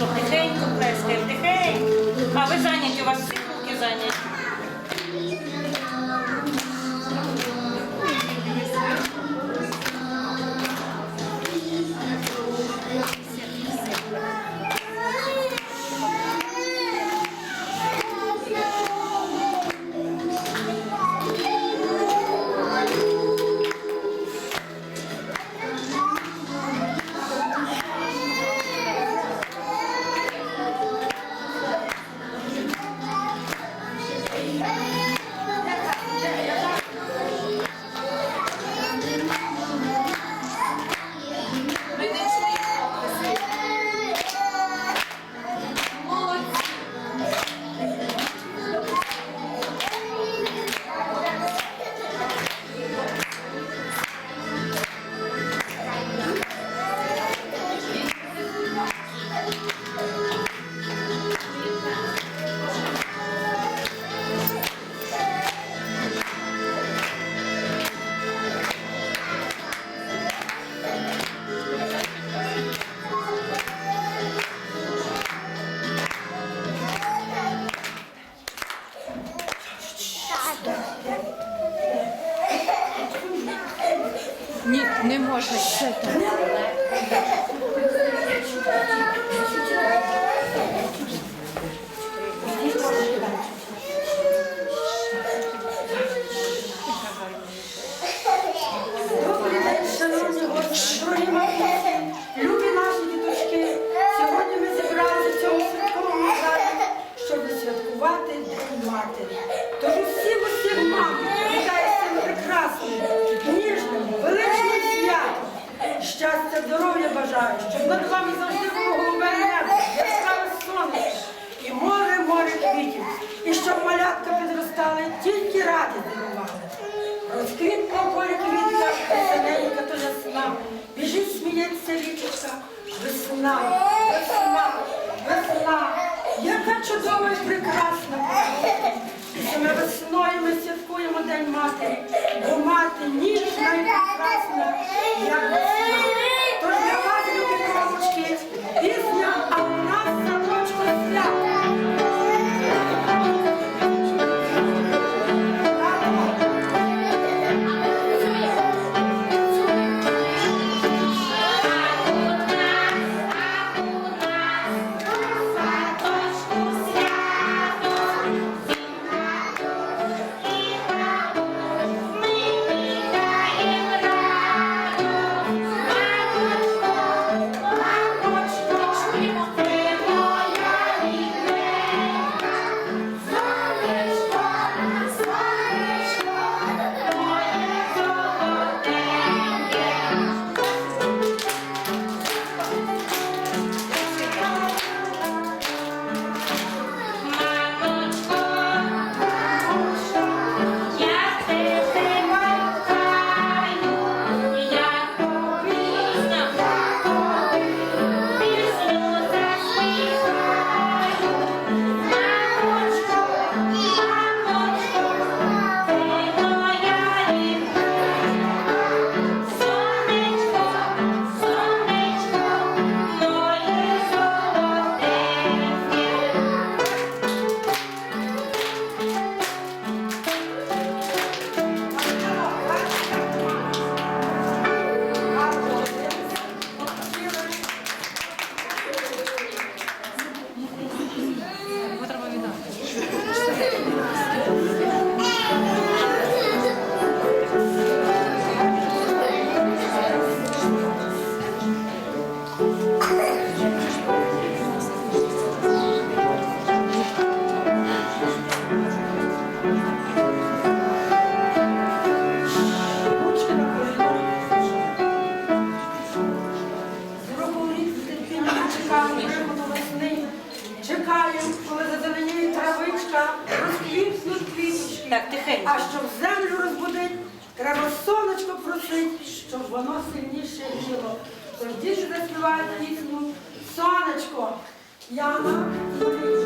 щоб тихенько плескаємо, тихенько. А вы зайняті, у вас всі руки зайняті. воно сильніше тіло. Тож діти заспівають пісню Сонечко, Яна і ти.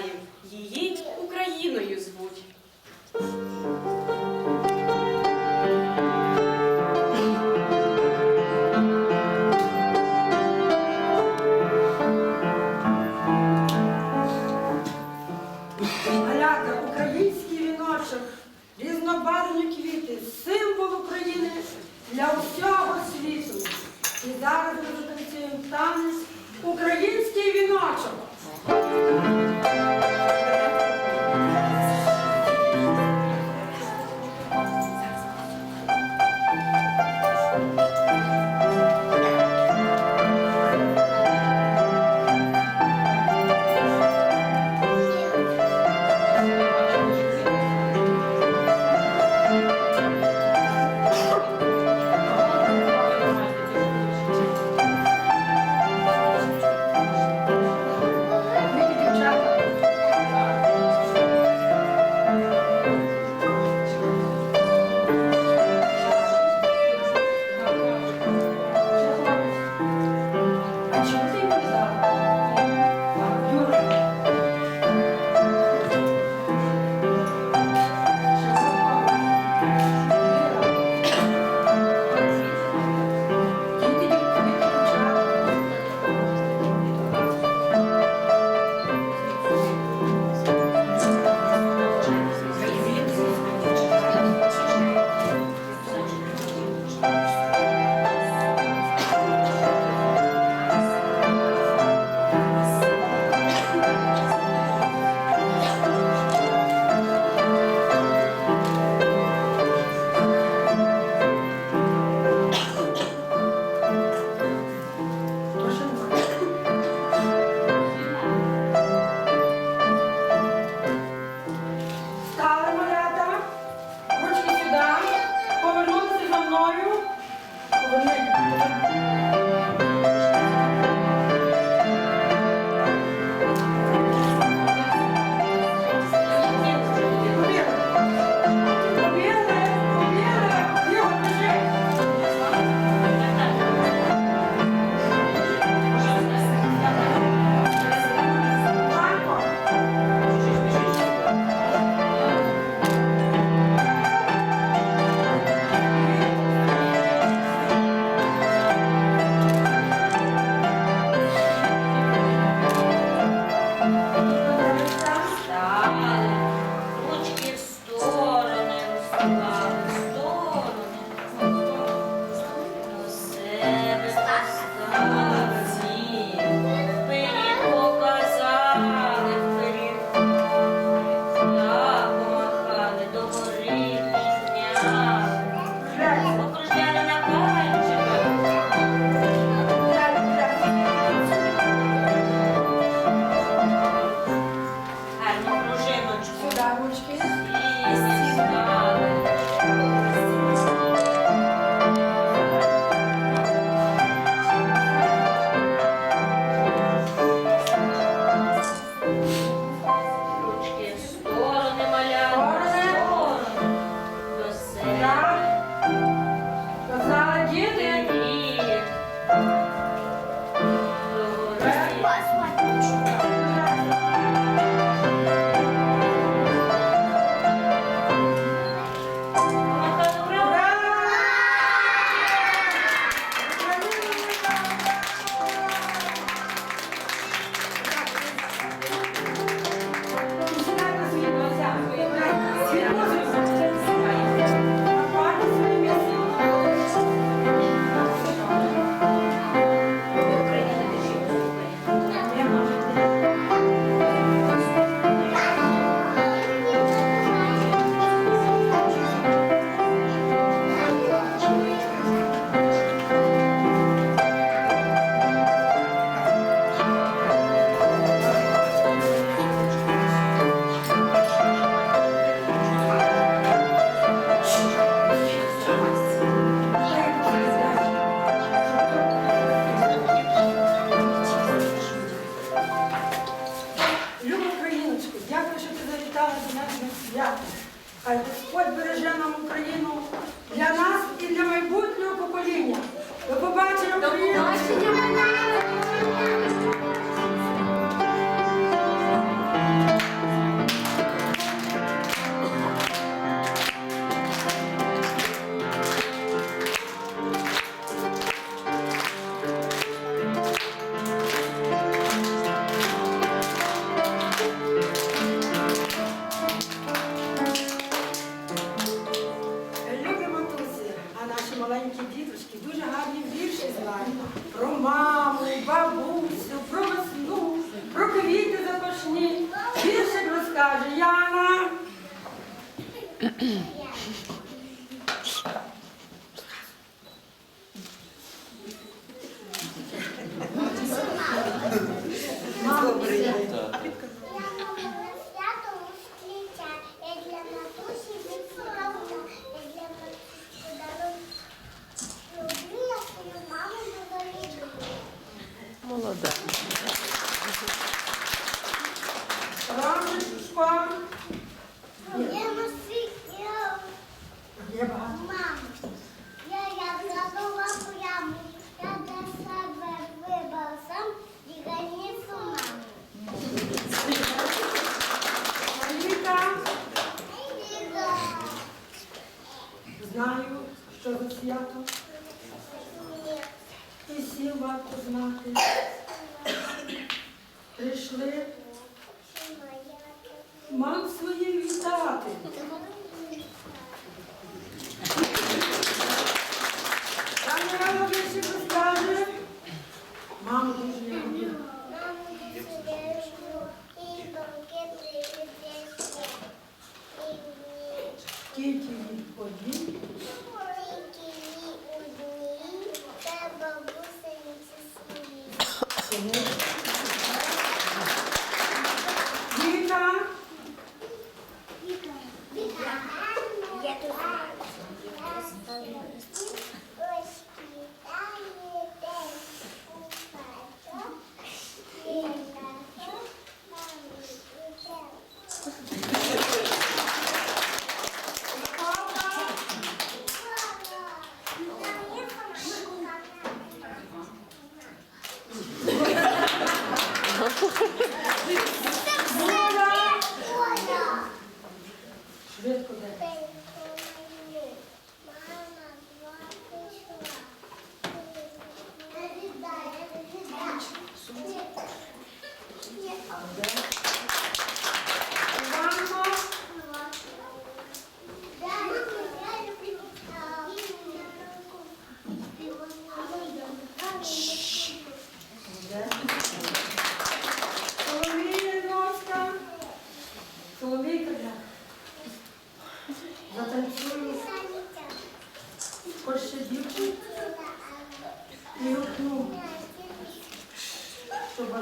знаєм, її Україною звуть. Галяка, український віночок, різнобарвні квіти, символ України для усього світу. І зараз ми запрацюємо танець український віночок. про маму, бабусю, про весну, про квіти запашні. Віршик розкаже Яна. знаю, що за свято. І сім варто знати. Прийшли мам свої вітати. Там рано більше розкаже. Мама дуже Посидите минуту, чтобы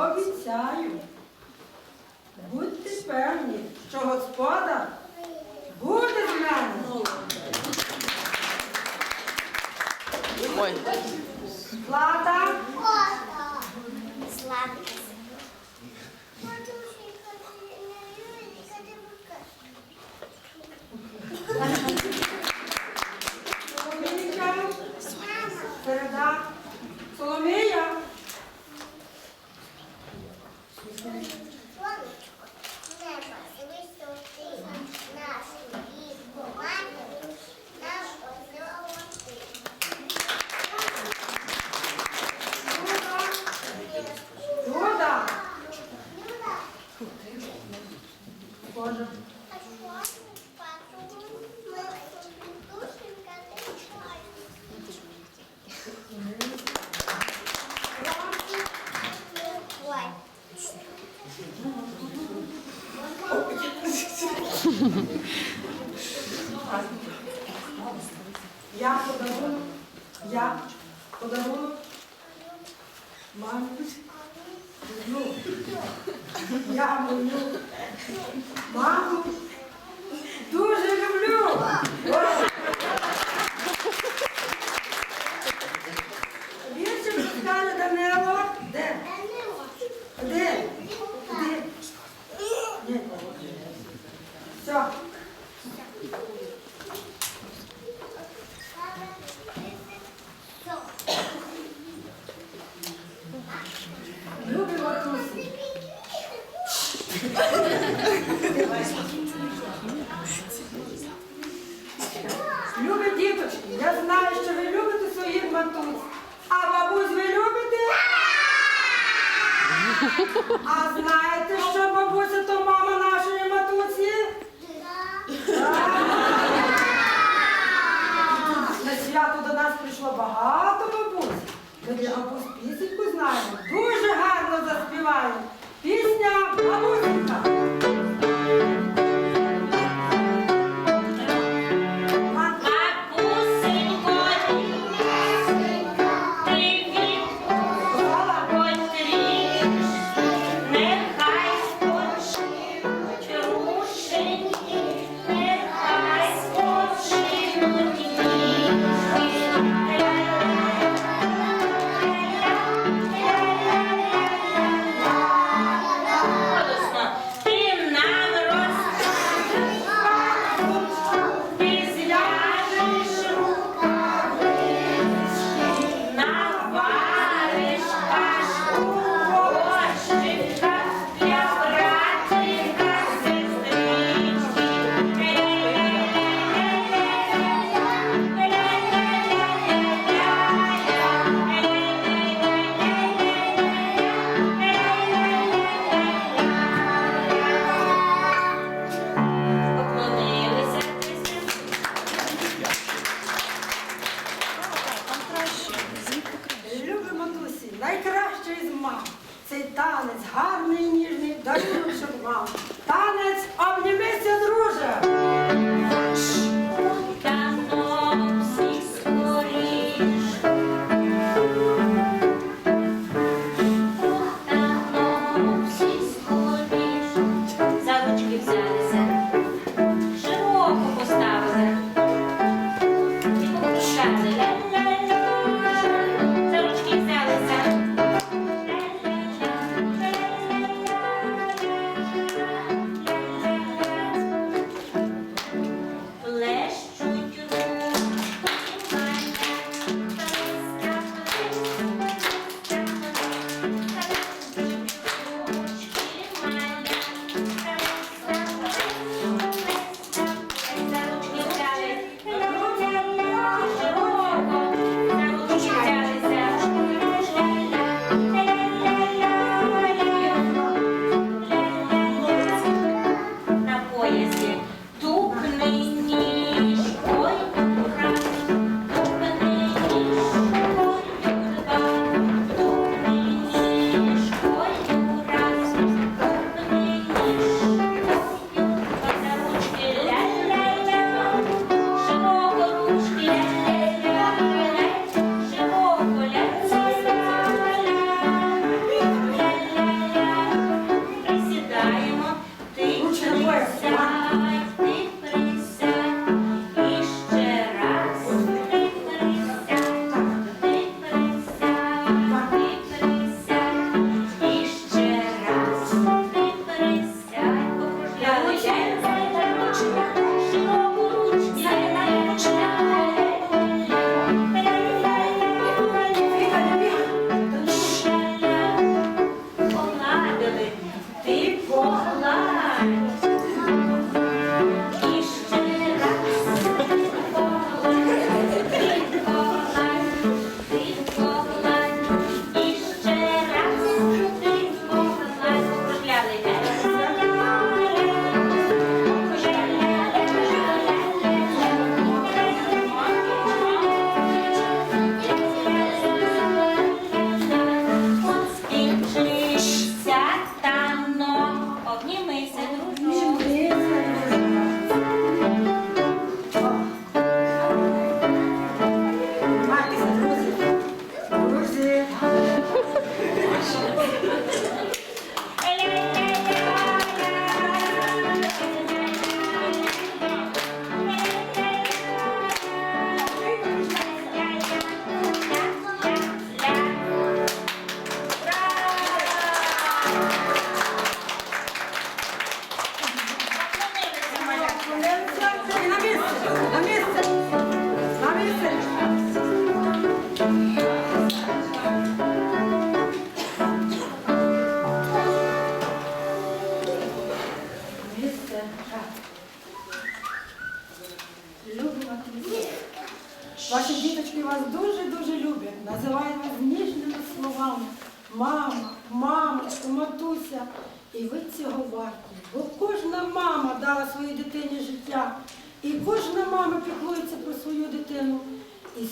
Обіцяю, будьте певні, що господар Любимо Тусю. Любі діточки, я знаю, що ви любите своїх матусь. А бабусь ви любите? А знаєте, що бабуся, то мама нашої матуці? На свято до нас прийшло багато бабусь. Ми для бабусь пісеньку знаємо дуже гарно заспіває. Пісня.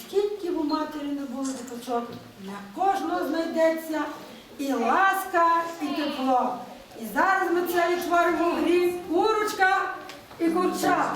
скільки б у матері не було діточок, на кожного знайдеться і ласка, і тепло. І зараз ми це відтворимо в грі курочка і курча.